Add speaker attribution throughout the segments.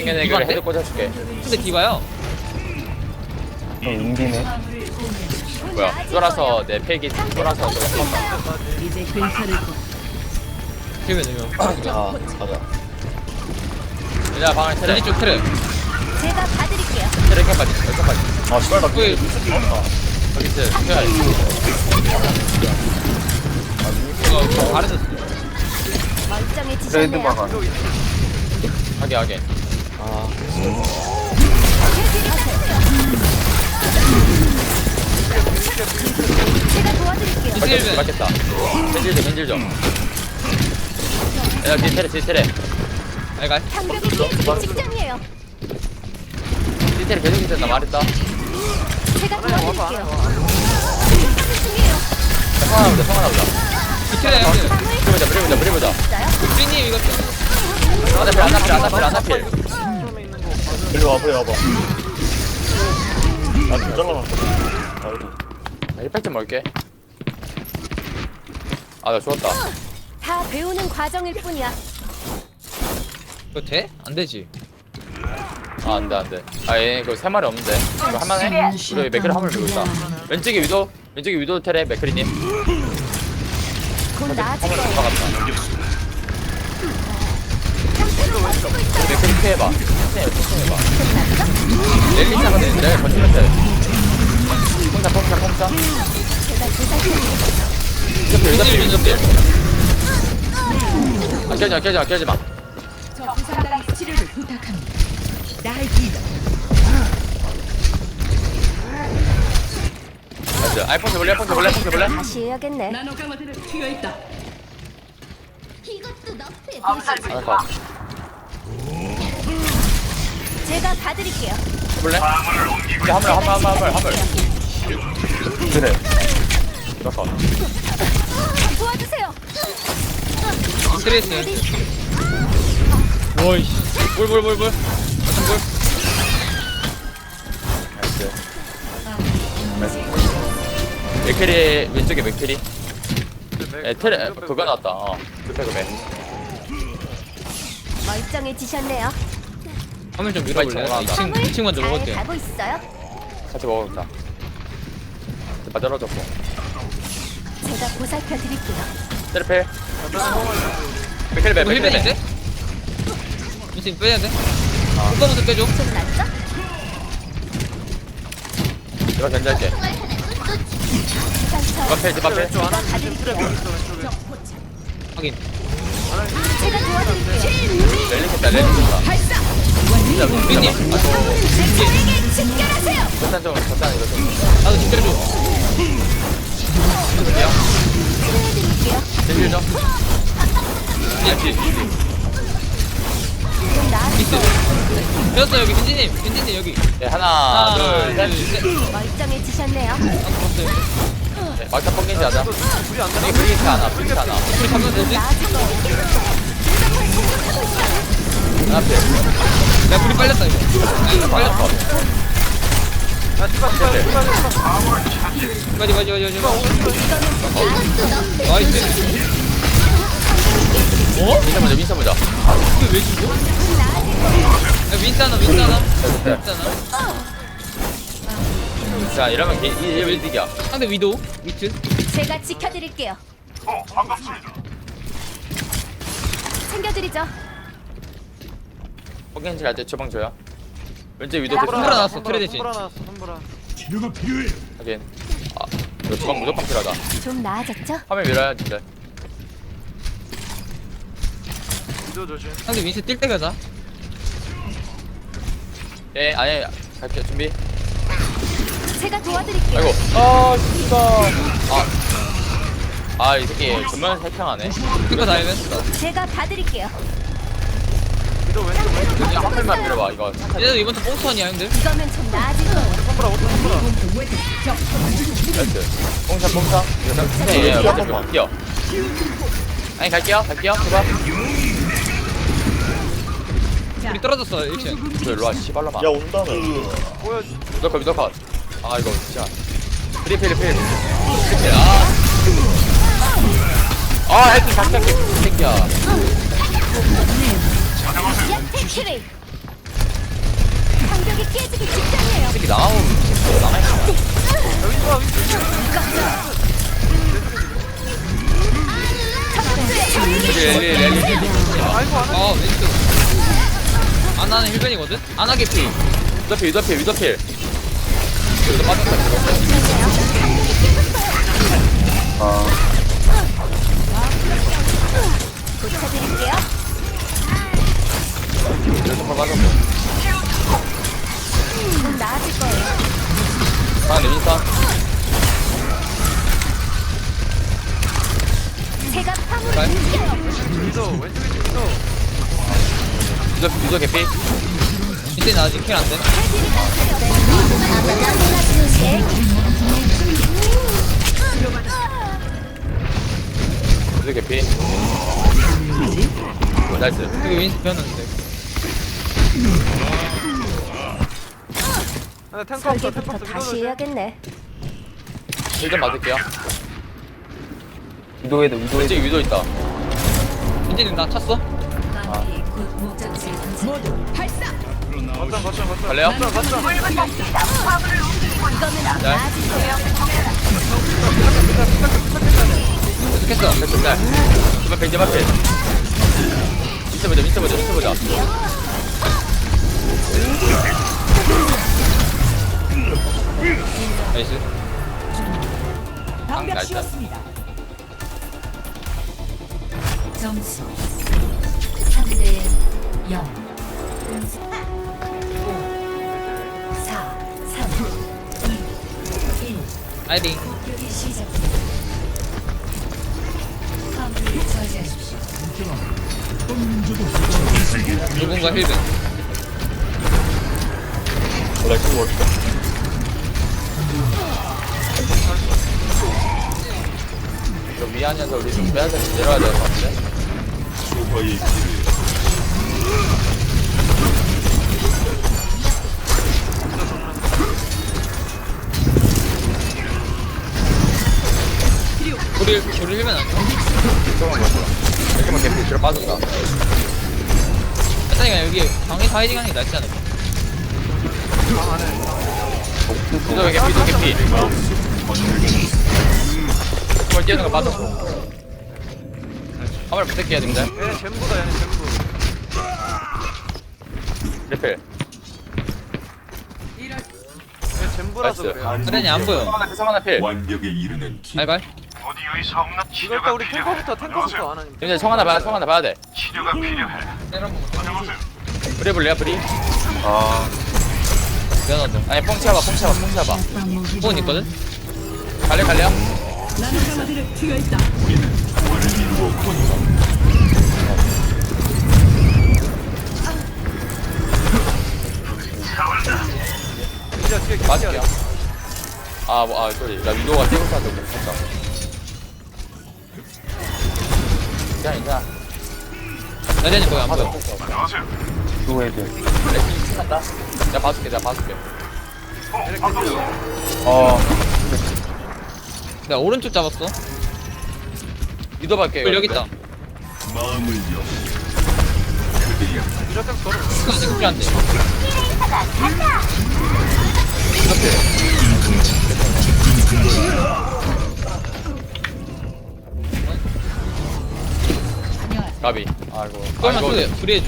Speaker 1: 튕겨내기를
Speaker 2: 디바인데?
Speaker 1: 헤드 꽂아줄게
Speaker 2: 근데 디바요
Speaker 3: 좀 인기네.
Speaker 1: 뭐야 쫄아서 내 팩이 쫄아서 저거 쳤다
Speaker 4: 이제 괜찮을 거야.
Speaker 2: 딜면 되면
Speaker 3: 아, 가자.
Speaker 1: 얘들아 방을 테레
Speaker 2: 왼쪽 트레
Speaker 5: 제가 봐드릴게요.
Speaker 1: 테레 캔까지 캔까지
Speaker 3: 아, 씨발,
Speaker 2: 나그
Speaker 1: 저기 있어 캔까지
Speaker 2: 이거 그거 가르쳤어
Speaker 3: 트레이드
Speaker 5: 멀쩡해지셨네요.
Speaker 3: 바가.
Speaker 1: 하게 하게 아
Speaker 5: 도와드릴게요.
Speaker 1: 맞겠다 캔질 좀 캔질 좀 얘들아 뒤 테레 뒤 테레
Speaker 2: 알갈
Speaker 5: 장벽이 깨지기 직전이에요.
Speaker 1: 뒤 테레 계속 있었나 말했다
Speaker 5: 제가 도와드릴게요. 생각 중이에요.
Speaker 1: 성하나 보자 성하나 보자
Speaker 2: 트레 형들
Speaker 1: 브리보자 브리보자 브리보자
Speaker 5: 있어요?
Speaker 2: 삐님 이거
Speaker 1: 안나필 안나필 안나필 안나필
Speaker 3: 일로 와봐, 일로 와봐. 아, 좀 잘라놨어. 아이고.
Speaker 1: 나 힐팩 좀 먹을게 아 나 죽었다
Speaker 5: 다 배우는 과정일 뿐이야.
Speaker 2: 이거 돼? 안 되지
Speaker 1: 아 안 돼 안 돼 아얘 그거 세 마리 없는데 이거 할만해? 우리 맥크리 화물 들고 있다 왼쪽에 위도 왼쪽에 위도 테레 맥크리님
Speaker 5: 곧 나아질
Speaker 1: 화물
Speaker 5: 거예요.
Speaker 1: 막았다 우리 맥크리 피해봐 천천히 천천히 해 차거든 내가 버티면 돼 퐁차
Speaker 5: 제가 조사해드릴게요.
Speaker 1: 이렇게 이렇게
Speaker 2: 왼쪽
Speaker 1: 이렇게
Speaker 2: 왼쪽
Speaker 1: 아 깨지 마 깨지 마 깨지 마
Speaker 4: 저 부상당의 치료를 부탁합니다. 나의 기다.
Speaker 1: 나이스 아이폰 해볼래 아이폰 해볼래 아이폰 해볼래
Speaker 5: 다시 해야겠네.
Speaker 4: 나노 강화제를 투여했다.
Speaker 5: 이것도 너프의
Speaker 1: 하나 더
Speaker 5: 제가 봐드릴게요.
Speaker 1: 해볼래? 이제 화물 화물 화물 화물 화물
Speaker 3: 그래.
Speaker 1: 이렇게
Speaker 5: 도와주세요.
Speaker 2: 스트레스 와이씨 볼볼볼볼?
Speaker 1: 나이스 맥크리 왼쪽에 맥크리 에 테레 그거 나왔다 어 급해 급해
Speaker 5: 멀쩡해지셨네요.
Speaker 2: 화면 좀 밀어볼래?
Speaker 1: 빨리
Speaker 2: 2층 2층 먼저
Speaker 5: 잘
Speaker 2: 먹을게
Speaker 5: 가고 있어요.
Speaker 1: 같이 먹어보자 다 떨어졌고
Speaker 5: 제가 보살펴 드릴게요.
Speaker 1: 테레페 맥크리 배
Speaker 2: 이거 힐
Speaker 1: 맥크리
Speaker 2: 빼야 돼? 미친 빼야 돼? 오빠부터 빼줘
Speaker 5: 좀 낫죠?
Speaker 1: 이거 견제할게. 집 앞에 집 앞에.
Speaker 2: 확인
Speaker 5: 제가 도와드릴게요.
Speaker 1: 랠리 켰다 진짜
Speaker 5: 집결하세요.
Speaker 1: 일단 좀 일단 이거 좀
Speaker 2: 나도 집 때려줘
Speaker 1: 해볼게요. 겐질
Speaker 5: 좀좀 나아질
Speaker 2: 미스. 되었어 여기 겐지님 겐지님 여기
Speaker 1: 네, 하나 둘셋
Speaker 5: 멀쩡해지셨네요.
Speaker 1: 네, 막타 뻥겐지 하자 여기 브리기트 하나 브리기트 하나
Speaker 2: 우리 가면 되지?
Speaker 5: 나아질 거예요.
Speaker 1: 하 나 앞에
Speaker 2: 야 불이 빨렸다 이거 야, 빨렸어
Speaker 1: 네.
Speaker 2: 맞지 맞지 맞지 맞지 나이스 어?
Speaker 1: 민서 먼저 민서 먼저
Speaker 2: 이거 왜 죽어? 야 하나 윈스 하나
Speaker 1: 자 이러면 개, 이, 이, 이, 이득이야
Speaker 2: 상대 위도우 위트
Speaker 5: 제가 지켜드릴게요. 챙겨드리죠.
Speaker 1: 뻥겐지 갈때 주방 줘요. 왼쪽 위도
Speaker 5: 야,
Speaker 1: 대표
Speaker 2: 손보라 나왔어 트레 대신
Speaker 1: 하긴 아 이거 주방 무조건 필요하다.
Speaker 5: 좀 나아졌죠?
Speaker 1: 화면 밀어야 돼
Speaker 2: 상대 윈스 뛸때 가자.
Speaker 1: 예, 아니 갈게 준비.
Speaker 5: 제가 도와드릴게요.
Speaker 1: 아이고. 아 진짜. 아아이 새끼 전면 해평하네.
Speaker 2: 이거 다 해면
Speaker 5: 제가 봐드릴게요.
Speaker 1: 그냥 한 발만 밀어봐 이거.
Speaker 2: 얘도 이번 주 뽕스턴이야 형들
Speaker 5: 이거면 좀 나아질 거예요.
Speaker 1: 나이스 뽕샷 뽕샷 이거 천천히 해 어차피 뛰어. 아니 갈게요 갈게요. 제발
Speaker 2: 우리 떨어졌어 1층.
Speaker 1: 저 일로와 씨발라마
Speaker 3: 야, 온다며.
Speaker 1: 무조건 무조건 아 이거 진짜. 프리 필 필 프리필 아아 헤드 작작해 새끼야
Speaker 5: 깨지기 직전이에요.
Speaker 1: 새끼 렐리
Speaker 2: 아 왼쪽. 아나는 힐벤이거든? 아나 개피.
Speaker 1: 위더필 위더필 위더필. 위더 빠졌다
Speaker 3: 아.
Speaker 1: 위더 개피.
Speaker 2: 이때 나 아직 킬안 돼?
Speaker 1: 위더 개피. 나이스.
Speaker 2: 여기 윈스 변했는데.
Speaker 5: 설계부터 다시 해야겠네.
Speaker 1: 힐좀 맞을게요.
Speaker 3: 위도에도 위도에도.
Speaker 1: 왼쪽에 위도 있다.
Speaker 2: 겐지님 나 찼어?
Speaker 4: 방어기 곧 목적지에 도착. 모두 발사.
Speaker 1: 갈래요? 네.
Speaker 5: 나아질 거예요.
Speaker 2: 계속했어
Speaker 1: 됐어 잘 이번 벤지 마필 윈스 보자 윈스 보자 윈스 보자
Speaker 2: 나이스
Speaker 4: 방벽. 씌웠습니다. 점수 3대 0. 5 4 3 2 1
Speaker 2: 아이딩
Speaker 4: 공격이 시작됩니다. 화물을 저지하십시오.
Speaker 2: 누군가 힐벤
Speaker 3: 그거 없어
Speaker 1: 저 미안해서 우리 좀 빼야 돼 내려와야 될것 같은데
Speaker 2: 우리 우리 힐벤 아니야?
Speaker 1: 이쪽은 뭐야 이렇게만. 개피 뒤로 빠졌다.
Speaker 2: 일단 그냥 여기 방에서 하이딩 하는 게 낫지 않을까?
Speaker 1: 위도 개피 위도 개피. 이걸 뛰는 거 빠졌고 한번 부탁해야 됩니다.
Speaker 3: 얘네 전부다 얘네 전부.
Speaker 1: 리필.
Speaker 3: 얘네 전부라서
Speaker 1: 나이스.
Speaker 3: 그래요.
Speaker 2: 안 보여.
Speaker 1: 성하나 필 성하나 필.
Speaker 6: 완벽에 이르는 길.
Speaker 2: 발발
Speaker 3: 이거 일단 우리 탱커부터 탱커부터 안
Speaker 1: 이제 성 하나 봐야 성 하나 봐야 돼.
Speaker 6: 치료가 필요해.
Speaker 1: 브리 볼래요. 브리
Speaker 3: 아.
Speaker 2: 미안하다.
Speaker 1: 아니 뽕 치아봐 뽕 치아봐 뽕 치아봐
Speaker 2: 폰 있거든?
Speaker 1: 갈래 갈래요?
Speaker 3: 진짜 뒤에 개피야
Speaker 1: 맞을게요. 아 뭐 아 소리 나 위도가 뛰고 있었는데 못했다. 괜찮아 괜찮아.
Speaker 2: 나대니 거기 안 보여.
Speaker 3: 위도에도
Speaker 1: 레킹 친한다 내가 봐줄게 내가 봐줄게.
Speaker 3: 어
Speaker 2: 내가 오른쪽 잡았어
Speaker 1: 위도 갈게
Speaker 2: 여기 있다.
Speaker 6: 마음을 열. 그대여
Speaker 3: 이렇게 걸어
Speaker 1: 가비. 아이고. 아이고.
Speaker 2: 둘이 해줘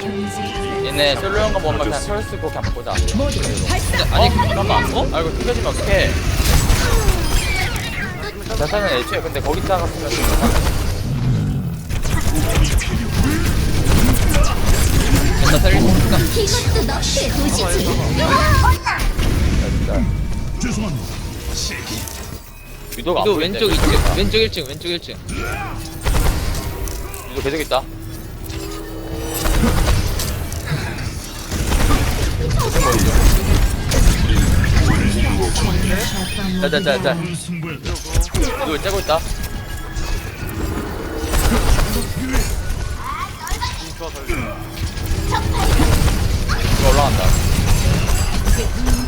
Speaker 4: 경제.
Speaker 1: 얘네 솔로 형거 보면 그냥 설스 곡 한번 보자.
Speaker 2: 아직
Speaker 1: 잠깐만 어? 아이고 튕겨지면 어떡해 자타는 애초에 근데 쓰면
Speaker 2: 좀나 살릴 수 있을까?
Speaker 5: 이것도 너의 도시지.
Speaker 1: 위도가
Speaker 2: 안또
Speaker 1: 보이는데.
Speaker 2: 왼쪽 2층 왼쪽 1층 왼쪽 1층
Speaker 1: 위도 계속 있다 자자자자 위도 째고 있다. 이거 올라간다.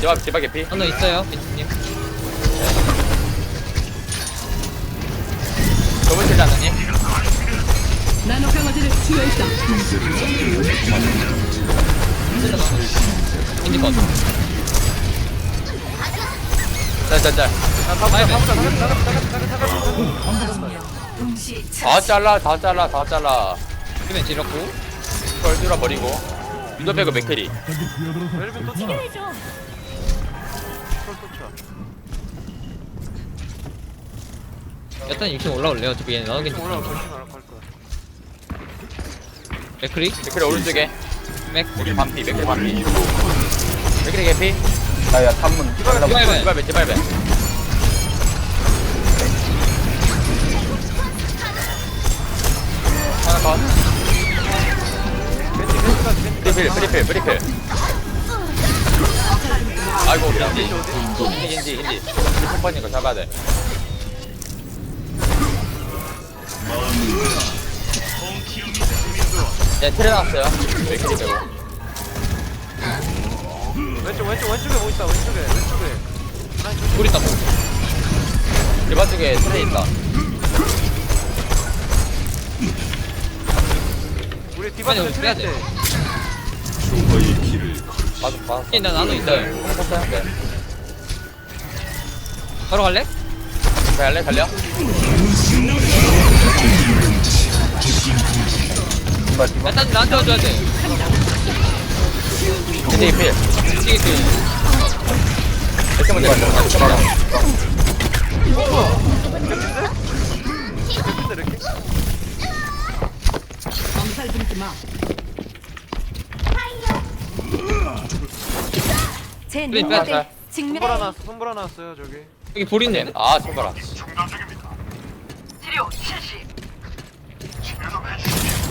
Speaker 1: 제발 제발 개피.
Speaker 2: 하나 있어요 민트님.
Speaker 1: 저번 칠지?
Speaker 4: 나노 강화제를 투여했다.
Speaker 2: 인디 컷
Speaker 1: 짤짤짤
Speaker 4: 동시
Speaker 1: 다 잘라 다 잘라 다 잘라
Speaker 2: 그러면 지렸고
Speaker 1: 걸 뚫어버리고 유도 빼고 맥캐리
Speaker 3: 멜빈 또 쳐.
Speaker 5: 해줘.
Speaker 3: 또 쳐.
Speaker 2: 일단 2층 올라올래요 어차피 얘는
Speaker 3: 말아 갈 거야.
Speaker 2: 맥크리
Speaker 1: 맥캐리 오른쪽에
Speaker 2: 맥
Speaker 1: 맥캐리 반피 맥캐리 반피 맥캐리 개피 야야 탐문.
Speaker 2: 디발벤.
Speaker 1: 디발벤 디발벤 하나 컷 프리필 프리필 프리필. 아이고 힌디. 힌디 힌디 힌디. 컴퍼니 거 잡아야 돼. 네, 트레 나왔어요. 맥키리 빼고.
Speaker 3: 왼쪽 왼쪽 왼쪽에 뭐 있다 왼쪽에 왼쪽에.
Speaker 2: 우리 있다 뭐
Speaker 1: 일반 쪽에 트레 있다.
Speaker 3: 우리 디바는
Speaker 2: 아니, 돼.
Speaker 3: 트레인데.
Speaker 6: 조화의 길을 걸
Speaker 1: 봐도 봐.
Speaker 2: 나
Speaker 1: 하나 컸어요? 네.
Speaker 2: 바로 갈래?
Speaker 1: 자, 할래? 달려?
Speaker 2: 일단 나한테 와줘야 돼
Speaker 1: 힌디 필. 이렇게 먼저.
Speaker 3: 근데 이렇게.
Speaker 4: 엄살 부리지 마.
Speaker 5: 제
Speaker 2: 그래,
Speaker 5: 능력을
Speaker 1: 빼앗아.
Speaker 3: 손보라
Speaker 5: 증명해.
Speaker 3: 나왔어 손보라 나왔어요 저기.
Speaker 2: 여기 볼 있네
Speaker 1: 아, 손가락.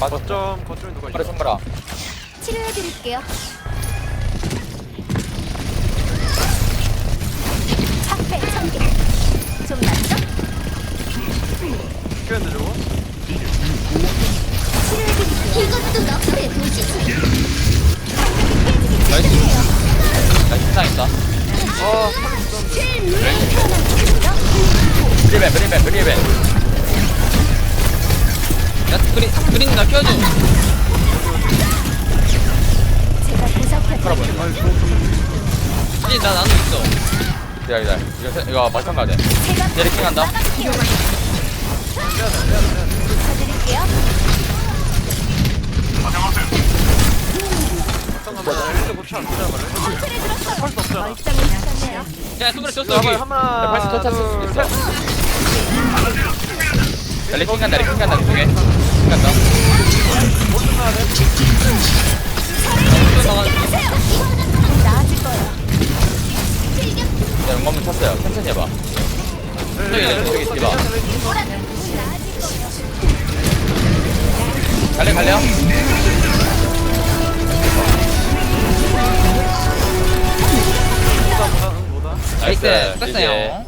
Speaker 1: 맞아.
Speaker 3: 거점 거점에 누가 있어?
Speaker 1: 손가락.
Speaker 5: 치료해 드릴게요. 좀 낫죠?
Speaker 3: 죽였는데 저거?
Speaker 5: 도시지.
Speaker 2: 나이스
Speaker 1: 나 신상 있다.
Speaker 3: 어
Speaker 1: 브리벤, 브리벤, 브리벤.
Speaker 2: 야 그린 그린 나 껴줘
Speaker 5: 제가
Speaker 2: 나 나눠 있어
Speaker 1: 기다려, 기다려. 이거, 세- 이거 돼.
Speaker 5: 제가
Speaker 1: 내리킹 한다.
Speaker 2: 야 줬어
Speaker 3: 나봐
Speaker 2: 여기
Speaker 3: 하나. 셋.
Speaker 1: 야, 레킹 간다, 레킹 간다. 레킹 간다. 쳤어요. 천천히 해봐. 저기, 저기, 디바. 갈래, 갈래요?
Speaker 2: 나이스. 뺐어요